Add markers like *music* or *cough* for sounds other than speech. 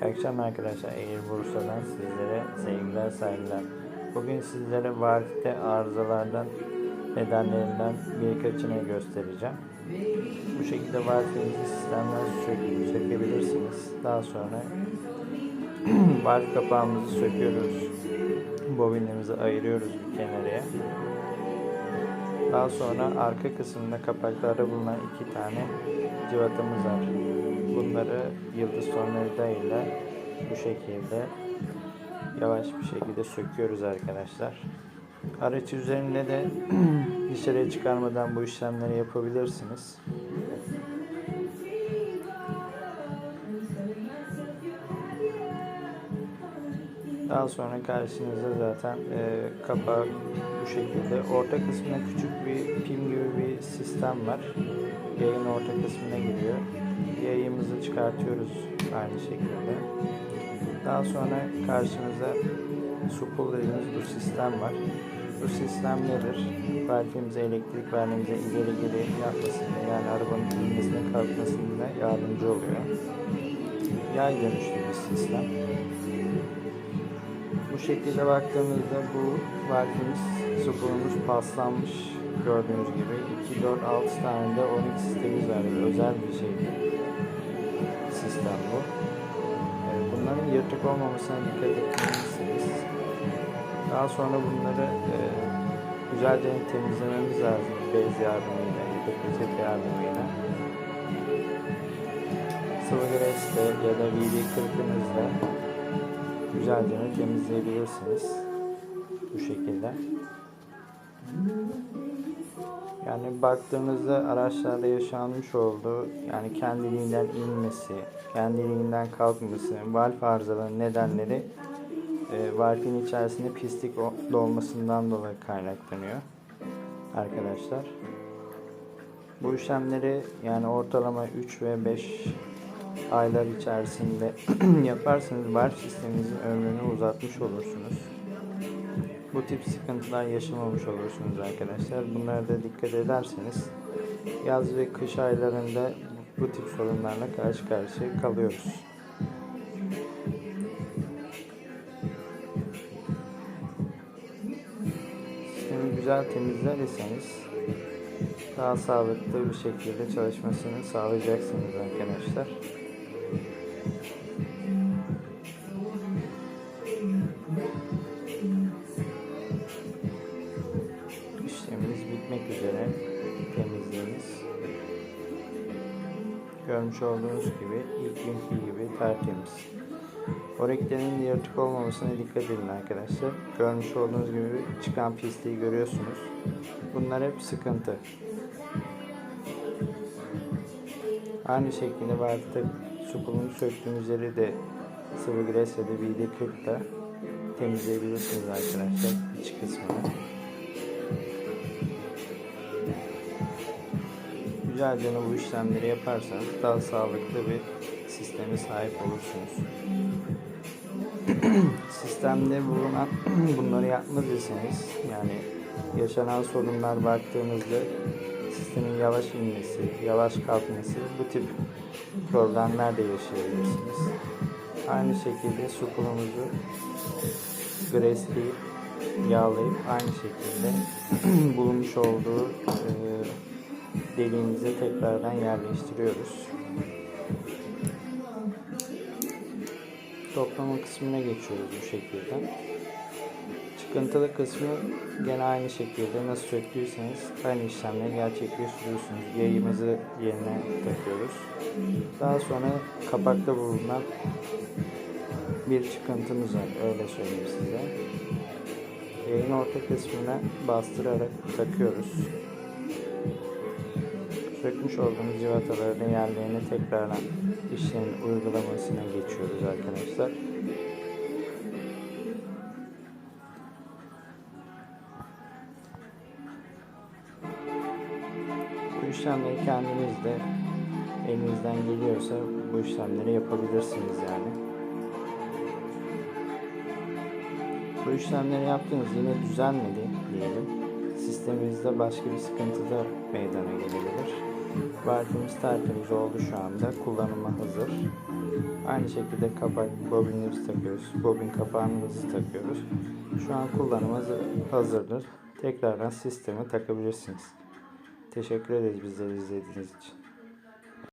İyi akşamlar arkadaşlar. Eğir Bursa'dan sizlere sevgiler saygılar. Bugün sizlere varite arızalardan nedenlerinden birkaçını göstereceğim. Bu şekilde varitenizi sistemden sök sökebilirsiniz. Daha sonra *clears throat* varite kapağımızı söküyoruz. Bobinimizi ayırıyoruz bir kenarıya. Daha sonra arka kısmında kapaklarda bulunan iki tane cıvatamız var. Bunları yıldız tornavida ile bu şekilde yavaş bir şekilde söküyoruz arkadaşlar. Araç üzerinde de *clears throat* dışarıya çıkarmadan bu işlemleri yapabilirsiniz. Daha sonra karşınızda zaten e, kapağı bu şekilde. Orta kısmına küçük bir pim gibi bir sistem var. Yayın orta kısmına giriyor. Yayımızı çıkartıyoruz aynı şekilde. Daha sonra karşınıza supul dediğimiz bu sistem var. Bu sistem nedir? Valfimize elektrik vermemize ileri geri yapmasında yani arabanın inmesine kalkmasında yardımcı oluyor. Yay dönüşlü bir sistem. Şekilde baktığımızda bu valfimiz, supulumuz paslanmış gördüğünüz gibi. 2, 4, 6 tane de Onyx sistemimiz var. Özel bir şey sistem bu. Bunların yırtık olmamasına dikkat etmelisiniz. Daha sonra bunları e, güzelce temizlememiz lazım bez yardımıyla ya da peçete yardımıyla. Sıvı gresle ya da VD kırkınızla güzelce temizleyebilirsiniz. Bu şekilde. Yani baktığınızda araçlarda yaşanmış olduğu yani kendiliğinden inmesi, kendiliğinden kalkması, valf arızalarının nedenleri e, valfin içerisinde pislik dolmasından dolayı kaynaklanıyor arkadaşlar. Bu işlemleri yani ortalama 3 ve 5 aylar içerisinde *clears throat* yaparsanız valf sisteminizin ömrünü uzatmış olursunuz. Bu tip sıkıntılar yaşamamış olursunuz arkadaşlar. Bunlara da dikkat ederseniz yaz ve kış aylarında bu tip sorunlarla karşı karşıya kalıyoruz. Sistemi güzel temizlerseniz daha sağlıklı bir şekilde çalışmasını sağlayacaksınız arkadaşlar. Görmüş olduğunuz gibi ilk günkü gibi tertemiz. Oreklerin yırtık olmamasına dikkat edin arkadaşlar. Görmüş olduğunuz gibi çıkan pisliği görüyorsunuz. Bunlar hep sıkıntı. Aynı şekilde varlıkta supulunu söktüğümüz yeri de sıvı gres ya da VD40 da temizleyebilirsiniz arkadaşlar iç kısmını. Güzelce bu işlemleri yaparsanız daha sağlıklı bir sisteme sahip olursunuz. *clears throat* Sistemde bulunan *clears throat* bunları yapmadıysanız yani yaşanan sorunlar baktığınızda sistemin yavaş inmesi, yavaş kalkması bu tip problemler de yaşayabilirsiniz. Aynı şekilde supulumuzu gresleyip yağlayıp aynı şekilde *clears throat* bulunmuş olduğu e, deliğimize tekrardan yerleştiriyoruz. Toplama kısmına geçiyoruz bu şekilde. Çıkıntılı kısmı gene aynı şekilde nasıl söktüyseniz aynı işlemleri gerçekleştiriyorsunuz. Yayımızı yerine takıyoruz. Daha sonra kapakta bulunan bir çıkıntımız var. Öyle söyleyeyim size. Yayın orta kısmına bastırarak takıyoruz. Sökmüş olduğumuz civataların yerlerine tekrardan işlemin uygulamasına geçiyoruz arkadaşlar. Bu işlemleri kendiniz de elinizden geliyorsa bu işlemleri yapabilirsiniz yani. Bu işlemleri yaptınız yine düzelmedi diyelim. Sisteminizde başka bir sıkıntı da meydana gelebilir. Valfimiz tertemiz oldu şu anda. Kullanıma hazır. Aynı şekilde kapak bobinimizi takıyoruz. Bobin kapağımızı takıyoruz. Şu an kullanıma hazırdır. Tekrardan sisteme takabilirsiniz. Teşekkür ederiz bizleri izlediğiniz için.